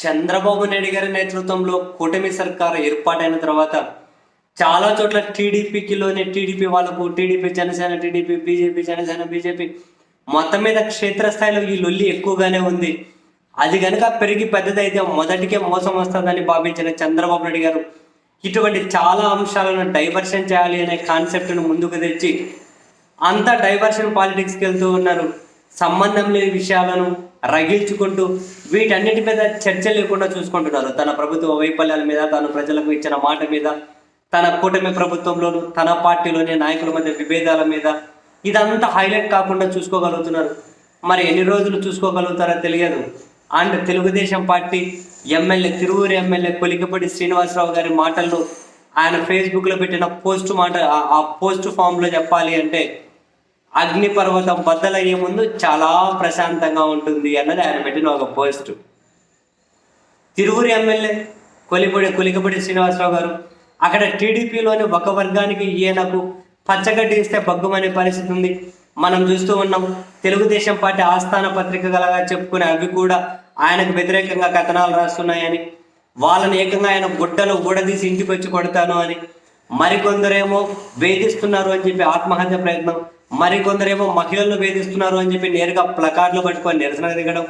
చంద్రబాబు నాయుడు గారి నేతృత్వంలో కూటమి సర్కార్ ఏర్పాటైన తర్వాత చాలా చోట్ల టీడీపీకిలోనే టీడీపీ వాళ్ళకు TDP Janasena TDP BJP Janasena BJP మొత్తం మీద క్షేత్రస్థాయిలో ఈ లొల్లి ఎక్కువగానే ఉంది. అది కనుక పెరిగి పెద్దదైతే మొదటికే మోసం వస్తుందని భావించిన చంద్రబాబు నాయుడు గారు ఇటువంటి చాలా అంశాలను డైవర్షన్ చేయాలి అనే కాన్సెప్ట్ను ముందుకు తెచ్చి అంతా డైవర్షన్ పాలిటిక్స్కి వెళ్తూ ఉన్నారు. సంబంధం లేని విషయాలను రగిల్చుకుంటూ వీటన్నిటి మీద చర్చ లేకుండా చూసుకుంటున్నారు. తన ప్రభుత్వ వైఫల్యాల మీద తాను ప్రజలకు ఇచ్చిన మాట మీద తన కూటమి ప్రభుత్వంలోను తన పార్టీలోని నాయకుల మధ్య విభేదాల మీద. ఇదంతా హైలైట్ కాకుండా చూసుకోగలుగుతున్నారు. మరి ఎన్ని రోజులు చూసుకోగలుగుతారో తెలియదు. And Telugu Desam party MLA Tiruvuru MLA Kolikapudi Srinivasa Rao గారి మాటల్లో ఆయన ఫేస్బుక్లో పెట్టిన పోస్ట్ మాట ఆ- ఆ పోస్ట్ ఫామ్లో చెప్పాలి అంటే అగ్నిపర్వతం బద్దలయ్యే ముందు చాలా ప్రశాంతంగా ఉంటుంది అన్నది ఆయన పెట్టిన ఒక పోస్ట్. తిరువురు ఎమ్మెల్యే కొలిపడి కొలికపడి శ్రీనివాసరావు గారు అక్కడ టీడీపీలోని ఒక వర్గానికి ఈయనకు పచ్చగడ్డి ఇస్తే బగ్గుమనే పరిస్థితి ఉంది. మనం చూస్తూ ఉన్నాం తెలుగుదేశం పార్టీ ఆస్థాన పత్రిక గలగా చెప్పుకునే అవి కూడా ఆయనకు వ్యతిరేకంగా కథనాలు రాస్తున్నాయని వాళ్ళని ఏకంగా ఆయన గుడ్డలు ఊడదీసి ఇంటికి వచ్చి కొడతాను అని మరికొందరేమో వేధిస్తున్నారు అని చెప్పి ఆత్మహత్య ప్రయత్నం మరికొందరేమో మహిళలను వేధిస్తున్నారు అని చెప్పి నేరుగా ప్లకార్డులు పట్టుకొని నిరసన దిగడం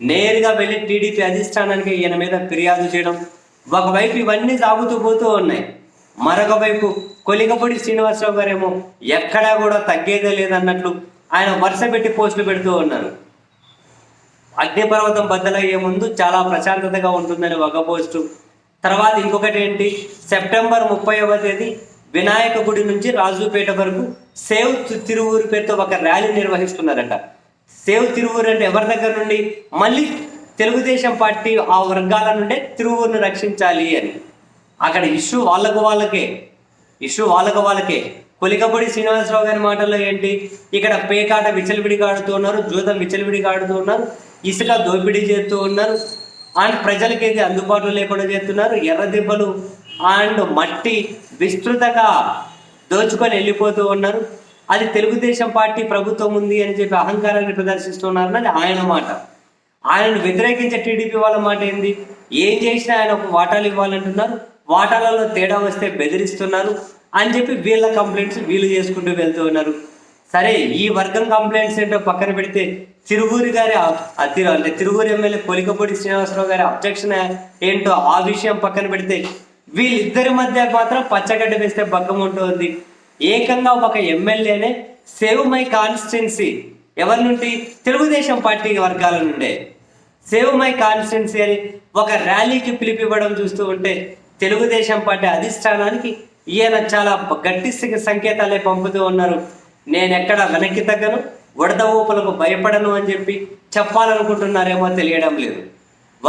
నేరుగా వెళ్ళి టీడీపీ అధిష్టానానికి ఈయన మీద ఫిర్యాదు చేయడం ఒకవైపు ఇవన్నీ సాగుతూ పోతూ ఉన్నాయి. మరొక వైపు కొలిగపూడి శ్రీనివాసరావు గారేమో ఎక్కడా కూడా తగ్గేదే లేదన్నట్లు ఆయన వరుస పెట్టి పోస్టులు పెడుతూ ఉన్నారు. అగ్నిపర్వతం బద్దలయ్యే ముందు చాలా ప్రశాంతతగా ఉంటుందని ఒక పోస్టు. తర్వాత ఇంకొకటి ఏంటి? సెప్టెంబర్ ముప్పైవ తేదీ వినాయక గుడి నుంచి రాజుపేట వరకు సేవ్ తిరువూరు పేరుతో ఒక ర్యాలీ నిర్వహిస్తున్నారట. సేవ్ తిరువూరు అంటే ఎవరి దగ్గర నుండి? మళ్ళీ తెలుగుదేశం పార్టీ ఆ వర్గాల నుండే తిరువూరును రక్షించాలి అని. అక్కడ ఇష్యూ వాళ్ళకు వాళ్ళకే. ఇష్యూ వాళ్ళకు వాళ్ళకే. కొలికపూడి శ్రీనివాసరావు గారి మాటల్లో ఏంటి? ఇక్కడ పేకాట విచలవిడిగా ఆడుతూ ఉన్నారు జూదం విచలవిడిగా ఆడుతూ ఉన్నారు ఇసుక దోపిడీ చేస్తూ ఉన్నారు. అండ్ ప్రజలకి ఇది అందుబాటులో లేకుండా చేస్తున్నారు? ఎర్ర దెబ్బలు అండ్ మట్టి విస్తృతంగా దోచుకొని వెళ్ళిపోతూ ఉన్నారు. అది తెలుగుదేశం పార్టీ ప్రభుత్వం ఉంది అని చెప్పి అహంకారాన్ని ప్రదర్శిస్తున్నారని అది ఆయన మాట. ఆయనను వ్యతిరేకించే టీడీపీ వాళ్ళ మాట ఏంది? ఏం చేసినా ఆయన ఒక వాటాలు ఇవ్వాలంటున్నారు. వాటాలలో తేడా వస్తే బెదిరిస్తున్నారు అని చెప్పి వీళ్ళ కంప్లైంట్స్ వీళ్ళు చేసుకుంటూ వెళ్తూ ఉన్నారు. సరే ఈ వర్గం కంప్లైంట్స్ ఏంటో పక్కన పెడితే తిరువూరి గారి అంటే తిరువూరు ఎమ్మెల్యే కొలికపూడి శ్రీనివాసరావు గారి అబ్జెక్షన్ ఏంటో ఆ విషయం పక్కన పెడితే వీళ్ళిద్దరి మధ్య మాత్రం పచ్చగడ్డ వేస్తే భగ్గం ఉంటుంది. ఏకంగా ఒక ఎమ్మెల్యేనే సేవ్ మై కాన్స్టిట్యున్సీ ఎవరి నుండి? తెలుగుదేశం పార్టీ వర్గాల నుండే. సేవ్ మై కాన్స్టిట్యున్సీ అని ఒక ర్యాలీకి పిలిపివ్వడం చూస్తూ ఉంటే తెలుగుదేశం పార్టీ అధిష్టానానికి ఈయన చాలా గట్టి సంకేతాలే పంపుతూ ఉన్నారు. నేను ఎక్కడ వెనక్కి తగ్గను? వడద ఊపులకు భయపడను అని చెప్పి చెప్పాలనుకుంటున్నారేమో తెలియడం లేదు.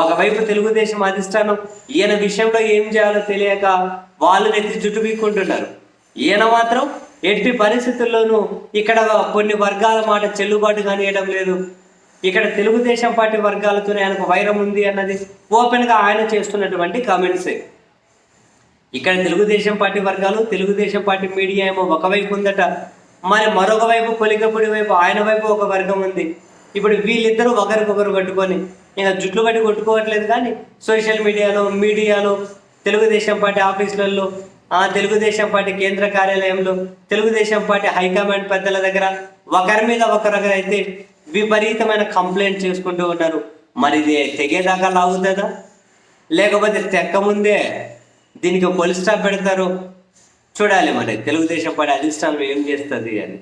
ఒకవైపు తెలుగుదేశం అధిష్టానం ఈయన విషయంలో ఏం చేయాలో తెలియక వాళ్ళు నెత్తి జుట్టు పీక్కుంటున్నారు. ఈయన మాత్రం ఎట్టి పరిస్థితుల్లోనూ ఇక్కడ కొన్ని వర్గాల మాట చెల్లుబాటు కానియడం లేదు. ఇక్కడ తెలుగుదేశం పార్టీ వర్గాలతోనే ఆయనకు వైరం ఉంది అన్నది ఓపెన్గా ఆయన చేస్తున్నటువంటి కామెంట్సే. ఇక్కడ తెలుగుదేశం పార్టీ వర్గాలు తెలుగుదేశం పార్టీ మీడియా ఏమో ఒకవైపు ఉందట మరి మరొక వైపు కొలికపొడి వైపు ఆయన వైపు ఒక వర్గం ఉంది. ఇప్పుడు వీళ్ళిద్దరూ ఒకరికొకరు కట్టుకొని ఇంకా జుట్లు కట్టి కొట్టుకోవట్లేదు కానీ సోషల్ మీడియాలో మీడియాలో తెలుగుదేశం పార్టీ ఆఫీసులలో ఆ తెలుగుదేశం పార్టీ కేంద్ర కార్యాలయంలో తెలుగుదేశం పార్టీ హైకమాండ్ పెద్దల దగ్గర ఒకరి మీద ఒకరు అయితే విపరీతమైన కంప్లైంట్ చేసుకుంటూ ఉన్నారు. మరి ఇది తెగేదాకా లాగుతుందా? లేకపోతే తెక్క ముందే దీనికి పోలీస్ స్టాప్ పెడతారు? చూడాలి మరి తెలుగుదేశం పార్టీ అధిష్టానం ఏం చేస్తుంది అని.